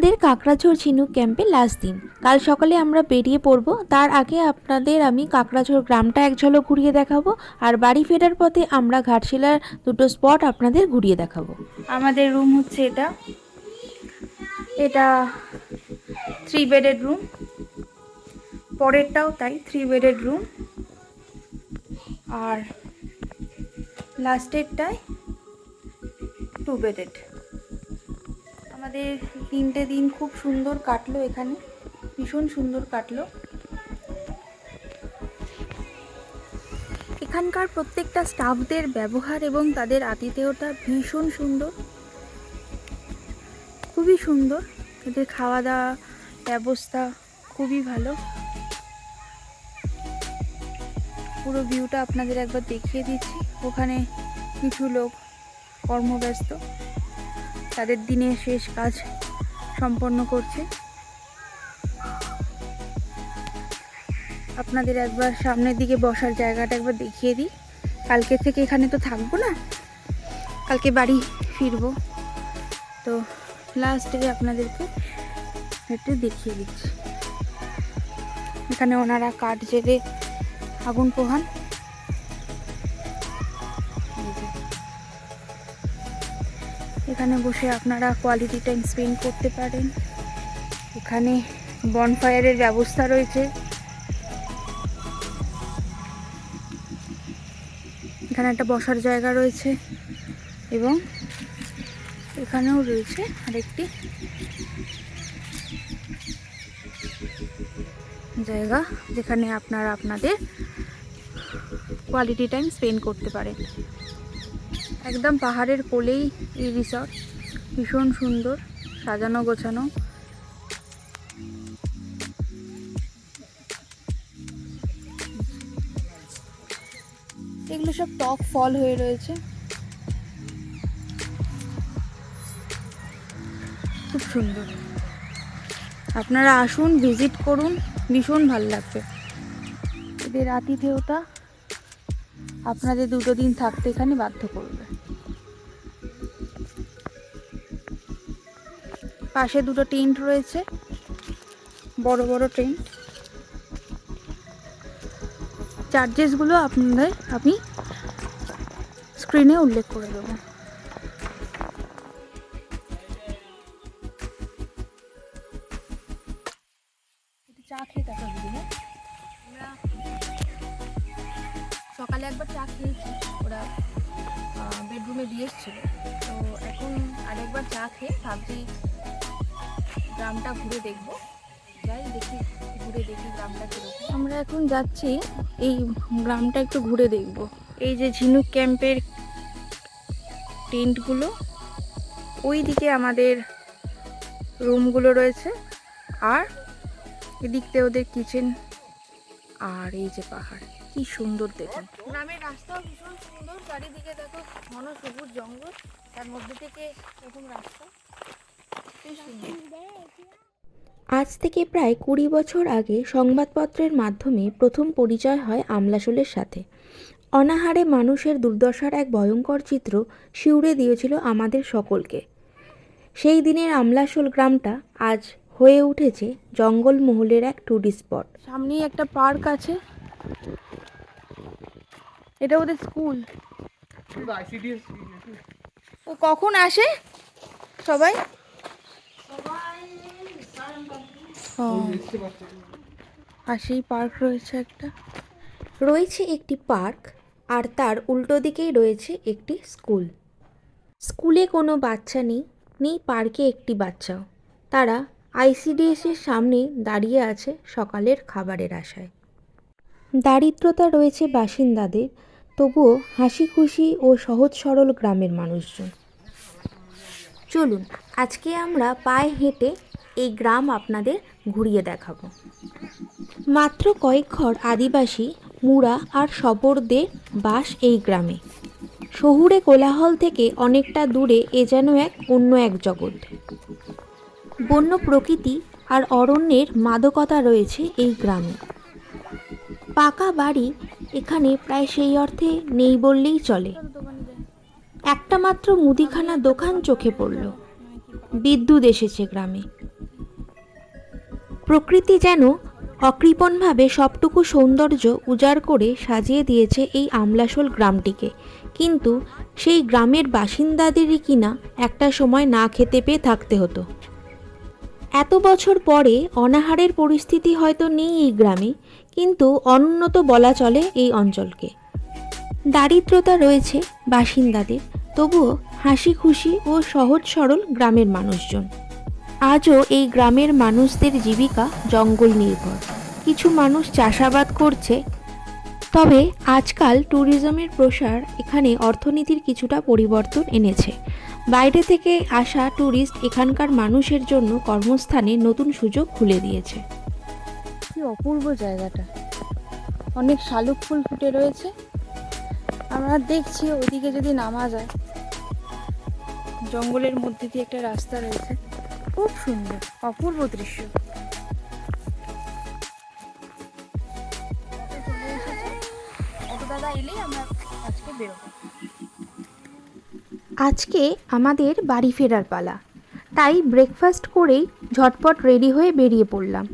আমাদের কাকড়াঝোড় ঝিনুক ক্যাম্পে লাস্ট দিন। কাল সকালে আমরা বেরিয়ে পড়ব। তার আগে আপনাদের আমি কাকড়াঝোড় গ্রামটা এক ঝলক ঘুরিয়ে দেখাবো আর বাড়ি ফেরার পথে আমরা ঘাটশিলার দুটো স্পট আপনাদের ঘুরিয়ে দেখাবো। আমাদের রুম হচ্ছে এটা। এটা থ্রি বেডেড রুম পরেরটাও তাই থ্রি বেডেড রুম আর লাস্টেরটায় টু বেডেড আমাদের তিনটে দিন খুব সুন্দর কাটলো এখানে, ভীষণ সুন্দর কাটলো। এখানকার প্রত্যেকটা স্টাফদের ব্যবহার এবং তাদের আতিথেয়তা ভীষণ সুন্দর, খুবই সুন্দর। এদের খাওয়া দাওয়া ব্যবস্থা খুবই ভালো। পুরো ভিউটা আপনাদের একবার দেখিয়ে দিচ্ছি। ওখানে কিছু লোক কর্মব্যস্ত। তাদের দিনে শেষ কাজ সম্পন্ন করছে। আপনাদের একবার সামনের দিকে বসার জায়গাটা একবার দেখিয়ে দিই। কালকে থেকে এখানে তো থাকব না। কালকে বাড়ি ফিরবো। তো লাস্টে আপনাদেরকে একটু দেখিয়ে দিচ্ছি। এখানে ওনারা কাঠ জেলে আগুন পোহান। এখানে বসে আপনারা কোয়ালিটি টাইম স্পেন্ড করতে পারেন। এখানে বনফায়ারের ব্যবস্থা রয়েছে। এখানে একটা বসার জায়গা রয়েছে এবং এখানেও রয়েছে আরেকটি জায়গা যেখানে আপনারা আপনাদের কোয়ালিটি টাইম স্পেন্ড করতে পারেন। একদম পাহাড়ের কোলেই এই রিসর্ট ভীষণ সুন্দর, সাজানো গোছানো। এগুলো সব টক ফল হয়ে রয়েছে। খুব সুন্দর। আপনারা আসুন ভিজিট করুন, ভীষণ ভালো লাগবে। এদের আতিথেয়তা আপনাদের দুটো দিন থাকতে এখানে বাধ্য করবে। পাশে দুটো টেন্ট রয়েছে। বড় বড় টেন্ট। চার্জেসগুলো আপনাদের আমি স্ক্রিনে উল্লেখ করে দেবো। চা খেয়ে দিদি হ্যাঁ? সকালে একবার চা খেয়েছি। ওরা বেডরুমে দিয়ে এসেছিল। তো এখন আরেকবার চা খেয়ে ভাবছি গ্রামটা ঘুরে দেখব। যাই দেখি ঘুরে দেখি গ্রামটা কীরকম। আমরা এখন যাচ্ছি এই গ্রামটা একটু ঘুরে দেখব। এই যে ঝিনুক ক্যাম্পের টেন্টগুলো ওই দিকে আমাদের রুমগুলো রয়েছে আর এদিক দিয়ে ওদের কিচেন আর এই যে পাহাড় কি সুন্দর দেখুন। গ্রামের রাস্তাও ভীষণ সুন্দর চারিদিকে দেখো ঘন সবুজ জঙ্গল তার মধ্যে থেকে এরকম রাস্তা। আজ থেকে প্রায় কুড়ি বছর আগে সংবাদপত্রের মাধ্যমে প্রথম পরিচয় হয় আমলাশোলের সাথে। অনাহারে মানুষের দুর্দশার এক ভয়ঙ্কর চিত্র শিউরে দিয়েছিল আমাদের সকলকে। সেই দিনের আমলাসোল গ্রামটা আজ হয়ে উঠেছে জঙ্গলমহলের এক ট্যুরিস্ট স্পট সামনেই একটা পার্ক আছে। এটা ওদের স্কুল ও কখন আসে? সবাই ও পাশেই পার্ক রয়েছে একটা। রয়েছে একটি পার্ক আর তার উল্টো দিকেই রয়েছে একটি স্কুল। স্কুলে কোনো বাচ্চা নেই নেই পার্কে একটি বাচ্চাও। তারা আইসিডিএসের সামনে দাঁড়িয়ে আছে সকালের খাবারের আশায়। দারিদ্রতা রয়েছে বাসিন্দাদের তবুও হাসি খুশি ও সহজ সরল গ্রামের মানুষজন। চলুন আজকে আমরা পায়ে হেঁটে এই গ্রাম আপনাদের ঘুরিয়ে দেখাবো। মাত্র কয়েক ঘর আদিবাসী মুড়া আর শবরদের বাস এই গ্রামে। শহুরে কোলাহল থেকে অনেকটা দূরে এ যেন এক অন্য এক জগৎ। বন্য প্রকৃতি আর অরণ্যের মাদকতা রয়েছে এই গ্রামে। পাকা বাড়ি এখানে প্রায় সেই অর্থে নেই বললেই চলে। একটা মাত্র মুদিখানা দোকান চোখে পড়ল। বিদ্যুৎ এসেছে গ্রামে। প্রকৃতি যেন অকৃপণভাবে সবটুকু সৌন্দর্য উজাড় করে সাজিয়ে দিয়েছে এই আমলাশোল গ্রামটিকে। কিন্তু সেই গ্রামের বাসিন্দাদেরই কিনা একটা সময় না খেতে পেয়ে থাকতে হতো। এত বছর পরে অনাহারের পরিস্থিতি হয়তো নেই এই গ্রামে, কিন্তু অনুন্নত বলা চলে এই অঞ্চলকে। দারিদ্রতা রয়েছে বাসিন্দাদের, তবুও হাসি খুশি ও সহজ সরল গ্রামের মানুষজন। আজও এই গ্রামের মানুষদের জীবিকা জঙ্গল নির্ভর কিছু মানুষ চাষাবাদ করছে। তবে আজকাল ট্যুরিজমের প্রসার এখানে অর্থনীতির কিছুটা পরিবর্তন এনেছে। বাইরে থেকে আসা ট্যুরিস্ট এখানকার মানুষের জন্য কর্মস্থানে নতুন সুযোগ খুলে দিয়েছে। কি অপূর্ব জায়গাটা। অনেক শালুক ফুল ফুটে রয়েছে। আমরা দেখছি ওইদিকে যদি নামা যায়। জঙ্গলের মধ্যে দিয়ে একটা রাস্তা রয়েছে। খুব সুন্দর অপূর্ব দৃশ্য। দাদা এলেই আমরা আজকে বেরোবো। আজকে আমাদের বাড়ি ফেরার পালা। তাই ব্রেকফাস্ট করেই ঝটপট রেডি হয়ে বেরিয়ে পড়লাম।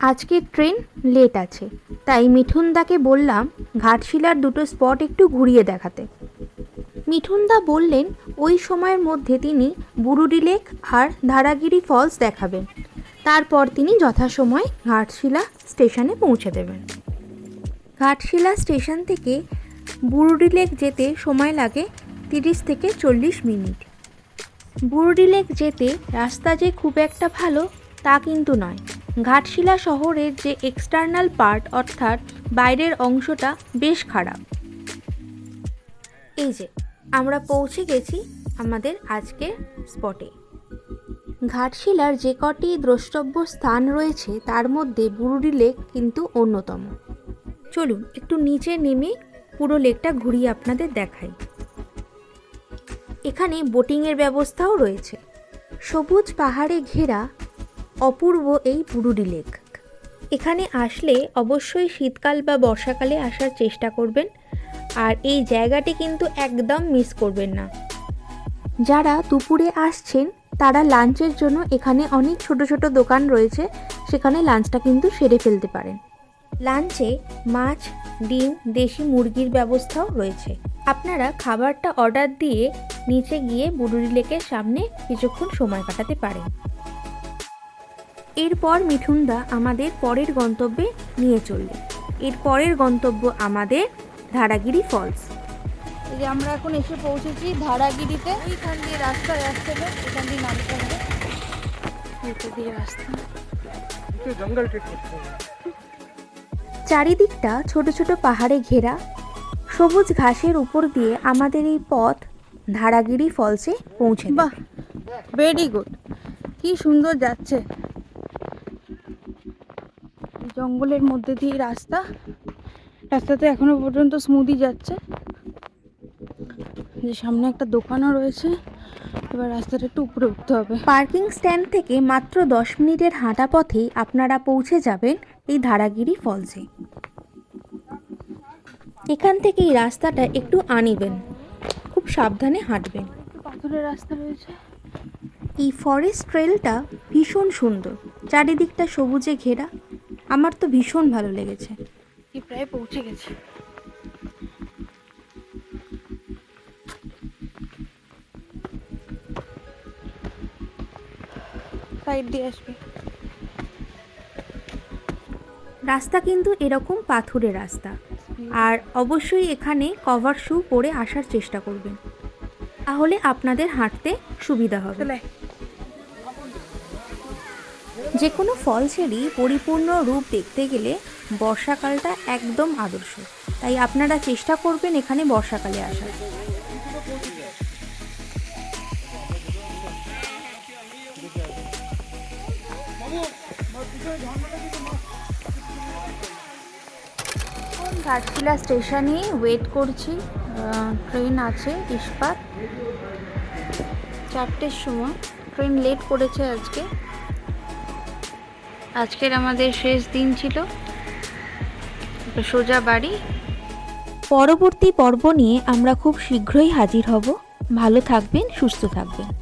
আজকের ট্রেন লেট আছে তাই মিঠুনদাকে বললাম ঘাটশিলার দুটো স্পট একটু ঘুরিয়ে দেখাতে। মিঠুনদা বললেন, ওই সময়ের মধ্যে তিনি বুরুডি লেক আর ধারাগিরি ফলস দেখাবেন। তারপর তিনি যথাসময়ে ঘাটশিলা স্টেশনে পৌঁছে দেবেন। ঘাটশিলা স্টেশন থেকে বুরুডি লেক যেতে সময় লাগে তিরিশ থেকে চল্লিশ মিনিট। বুরুডি লেক যেতে রাস্তা যে খুব একটা ভালো তা কিন্তু নয়। ঘাটশিলা শহরের যে এক্সটার্নাল পার্ট, অর্থাৎ বাইরের অংশটা বেশ খারাপ। এই যে আমরা পৌঁছে গেছি আমাদের আজকের স্পটে ঘাটশিলার যে কটি দ্রষ্টব্য স্থান রয়েছে, তার মধ্যে বুরুডি লেক কিন্তু অন্যতম। চলুন, একটু নিচে নেমে পুরো লেকটা ঘুরিয়ে আপনাদের দেখাই। এখানে বোটিংয়ের ব্যবস্থাও রয়েছে। সবুজ পাহাড়ে ঘেরা অপূর্ব এই বুরুডি লেক। এখানে আসলে অবশ্যই শীতকাল বা বর্ষাকালে আসার চেষ্টা করবেন। আর এই জায়গাটি কিন্তু একদম মিস করবেন না। যারা দুপুরে আসছেন তারা লাঞ্চের জন্য এখানে অনেক ছোট ছোট দোকান রয়েছে সেখানে লাঞ্চটা কিন্তু সেরে ফেলতে পারেন। লাঞ্চে মাছ ডিম দেশি মুরগির ব্যবস্থাও রয়েছে। আপনারা খাবারটা অর্ডার দিয়ে নিচে গিয়ে বুড়ুরি লেকের সামনে কিছুক্ষণ সময় কাটাতে পারেন। এরপর মিঠুনদা আমাদের পরের গন্তব্যে নিয়ে চললে এর পরের গন্তব্য আমাদের ধারাগিরি ফলস। এই যে আমরা এখন এসে পৌঁছেছি ধারাগিরিতে। এইখান দিয়ে রাস্তায় আসতে হবে এখান দিয়ে নামতে হবে। এটা দিয়ে রাস্তা। চারিদিকটা ছোট ছোট পাহাড়ে ঘেরা সবুজ ঘাসের উপর দিয়ে আমাদের এই পথ ধারাগিরি ফলসে পৌঁছে বাহ ভেরি গুড কি সুন্দর যাচ্ছে। জঙ্গলের মধ্যে দিয়ে রাস্তা। রাস্তাতে এখনও পর্যন্ত স্মুদি যাচ্ছে। যে সামনে একটা দোকানও রয়েছে এবার রাস্তাটা একটু উপরে উঠতে হবে। পার্কিং স্ট্যান্ড থেকে মাত্র দশ মিনিটের হাঁটা পথেই আপনারা পৌঁছে যাবেন এই ধারাগিরি ফলসে। এখান থেকে এই রাস্তাটা একটু আনিবেন খুব সাবধানে হাঁটবেন। পাথরের রাস্তা রয়েছে। এই ফরেস্ট ট্রেলটা ভীষণ সুন্দর চারিদিকটা সবুজে ঘেরা। আমার তো ভীষণ ভালো লেগেছে। কি প্রায় পৌঁছে গেছে। সাইড দিয়ে আসবে। রাস্তা কিন্তু এরকম পাথুরে রাস্তা। আর অবশ্যই এখানে কভার শু পরে আসার চেষ্টা করবেন। তাহলে আপনাদের হাঁটতে সুবিধা হবে। যে কোনো ফলসেরই পরিপূর্ণ রূপ দেখতে গেলে বর্ষাকালটা একদম আদর্শ। তাই আপনারা চেষ্টা করবেন এখানে বর্ষাকালে আসার। ঘাটশিলা স্টেশনে ওয়েট করছি। ট্রেন আছে ইস্পাত। চারটের সময়। ট্রেন লেট করেছে আজকে। আজকের আমাদের শেষ দিন ছিল। সোজা বাড়ি? পরবর্তী পর্ব নিয়ে আমরা খুব শীঘ্রই হাজির হব। ভালো থাকবেন সুস্থ থাকবেন।